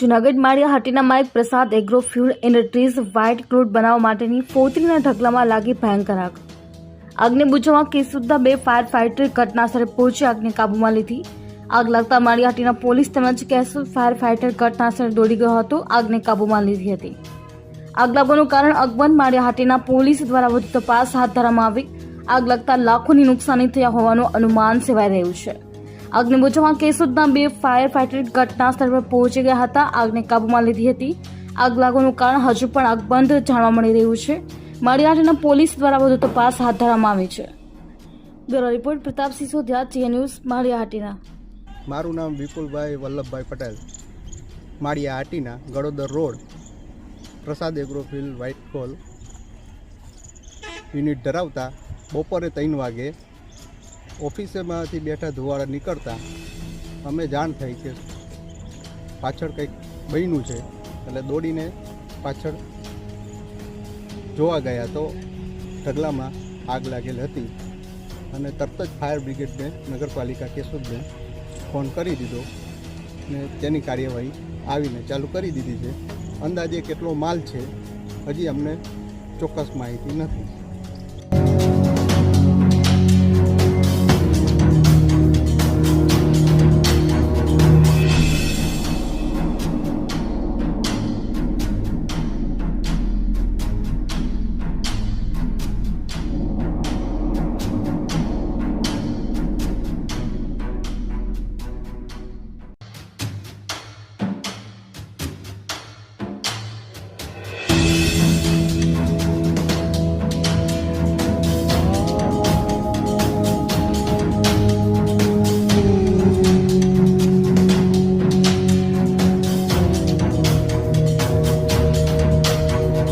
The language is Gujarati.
Junagadh, Maliya Hatina Mike Prasad agro fuel industries white crude બનાવવા માટેની ફોતરીના ઢગલામાં લાગી ભયંકર આગ. આગને બુઝાવવા કેસુદ્ધા બે ફાયર ફાઇટર ઘટનાસ્થળે પહોંચી આગને કાબૂમાં લીધી. આગ લાગતા માળિયા હાટીના પોલીસ તેમજ કેસુદ ફાયર ફાઇટર ઘટનાસ્થળે દોડી ગયો હતો, આગને કાબૂમાં લીધી હતી. આગ લાગવાનું કારણ અકબંધ માળિયા હાટીના પોલીસ દ્વારા વધુ તપાસ હાથ ધરવામાં આવી. આગ લાગતા લાખોની નુકસાની થયા હોવાનું અનુમાન સેવાઈ રહ્યું છે. આગને બુઝાવવા કેસુદના બે ફાયર ફાઈટર ઘટના સ્થળ પર પહોંચી ગયા હતા. આગને કાબૂમાં લીધી હતી. આગ લાગવાનું કારણ હજુ પણ આગબંધ જાણવા મળી રહ્યું છે. માળિયાહાટીના પોલીસ દ્વારા વધુ તપાસ હાથ ધરવામાં આવી છે. Bureau report, Pratapsinh Sisodiya Zee News, Maliyahatina. મારું નામ Vipulbhai Vallabhbhai Patel. Maliya Hatina Galodar road, Prasad agro fuel white call unit ધરાવતા બપોરે ત્રણ વાગે ઓફિસેમાંથી બેઠા ધુવાળા નીકળતા અમે જાણ થઈ કે પાછળ કંઈક બન્યું છે. એટલે દોડીને પાછળ જોવા ગયા તો ઢગલામાં આગ લાગેલ હતી અને તરત જ ફાયર બ્રિગેડને નગરપાલિકા કેશોદને ફોન કરી દીધો ને તેની કાર્યવાહી આવીને ચાલુ કરી દીધી છે. અંદાજે કેટલો માલ છે હજી અમને ચોક્કસ માહિતી નથી.